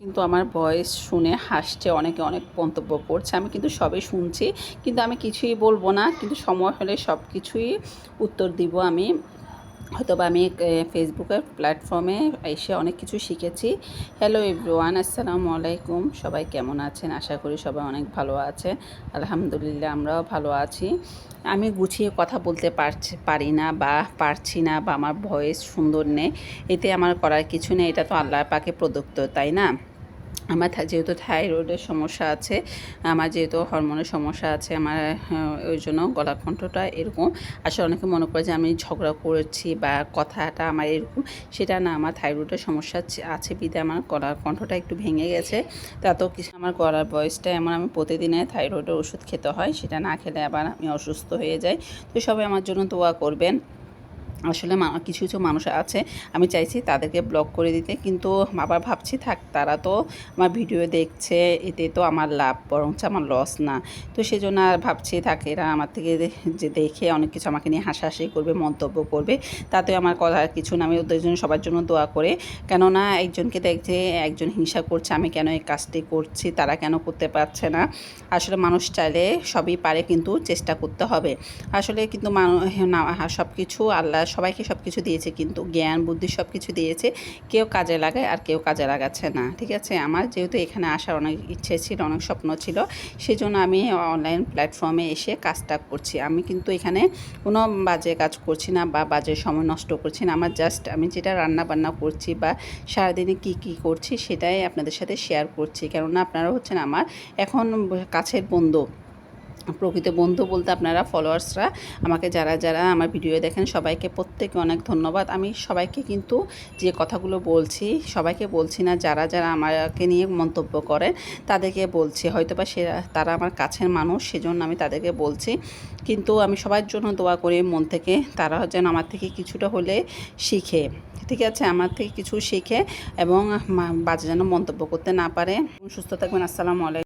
কিন্তু আমার ভয়েস শুনে হাসছে, অনেকে অনেক মন্তব্য করছে, আমি কিন্তু সবই শুনছি, কিন্তু আমি কিছুই বলব না, কিন্তু সময় হলে সব কিছুই উত্তর দিব আমি। হয়তো বা আমি ফেসবুকের প্ল্যাটফর্মে এসে অনেক কিছু শিখেছি। হ্যালো এভরিওয়ান আসসালামু আলাইকুম, সবাই কেমন আছেন? আশা করি সবাই অনেক ভালো আছে আলহামদুলিল্লাহ আমরাও ভালো আছি। আমি গুছিয়ে কথা বলতে পারছি, পারি না বা পারছি না বা আমার ভয়েস সুন্দর নেই, এতে আমার করার কিছু নেই, এটা তো আল্লাহ পাকে প্রদত্ত, তাই না? আমার যেহেতু থাইরয়েডের সমস্যা আছে, আমার যেহেতু হরমোনের সমস্যা আছে, আমার ওই জন্য গলা কণ্ঠটা এরকম। আসলে অনেকে মনে করে যে আমি ঝগড়া করেছি বা কথাটা আমার এরকম, সেটা না, আমার থাইরয়েডের সমস্যা আছে- বিধে আমার গলার কণ্ঠটা একটু ভেঙে গেছে। তাতো কিছু আমার গলার বয়সটা এমন, আমি প্রতিদিনে থাইরয়েডের ওষুধ খেতে হয়, সেটা না খেলে আবার আমি অসুস্থ হয়ে যাই। তো সবাই আমার জন্য দোয়া করবেন। আসলে কিছু কিছু মানুষ আছে, আমি চাইছি তাদেরকে ব্লক করে দিতে। কিন্তু আবার ভাবছি, থাক, তারা তো আমার ভিডিও দেখছে, এতে তো আমার লাভ, বরঞ্চ আমার লস না। তো সেই জন্য আর ভাবছি, থাক, এরা আমার থেকে যে দেখে অনেক কিছু আমাকে নিয়ে হাসাহাসি করবে, মন্তব্য করবে। তাতে আমার কথা কিছু না, আমি ওদের জন্য, সবার জন্য দোয়া করে। কেননা একজনকে দেখছে, একজন হিংসা করছে, আমি কেন এই কাজটি করছি, তারা কেন করতে পারছে না? আসলে মানুষ চাইলে সবই পারে, কিন্তু চেষ্টা করতে হবে। আসলে কিন্তু মানুষ সব কিছু আল্লাহ সবাইকে সব কিছু দিয়েছে কিন্তু, জ্ঞান, বুদ্ধি সব কিছু দিয়েছে। কেউ কাজে লাগায় আর কেউ কাজে লাগাচ্ছে না, ঠিক আছে? আমার যেহেতু এখানে আসার অনেক ইচ্ছে ছিল, অনেক স্বপ্ন ছিল, সেজন্য আমি অনলাইন প্ল্যাটফর্মে এসে কাজটা করছি। আমি কিন্তু এখানে কোনো বাজে কাজ করছি না বা বাজে সময় নষ্ট করছি না। আমার জাস্ট আমি যেটা রান্না বান্না করছি বা সারাদিনে কি কি করছি সেটাই আপনাদের সাথে শেয়ার করছি। কেননা আপনারা হচ্ছেন আমার এখন কাছের বন্ধু। প্রকৃত বন্ধু বলতে আপনারা ফলোয়ার্সরা আমাকে যারা যারা আমার ভিডিও দেখেন, সবাইকে প্রত্যেকে অনেক ধন্যবাদ। আমি সবাইকে কিন্তু যে কথাগুলো বলছি, সবাইকে বলছি না, যারা যারা আমাকে নিয়ে মন্তব্য করে তাদেরকে বলছি। হয়তো বা সে, তারা আমার কাছের মানুষ, সেজন্য আমি তাদেরকে বলছি। কিন্তু আমি সবার জন্য দোয়া করি মন থেকে, তারা যেন আমার থেকে কিছুটা হলে শিখে, ঠিক আছে? আমার থেকে কিছু শিখে এবং বাজে যেন মন্তব্য করতে না পারে। সুস্থ থাকবেন, আসসালামু আলাইকুম।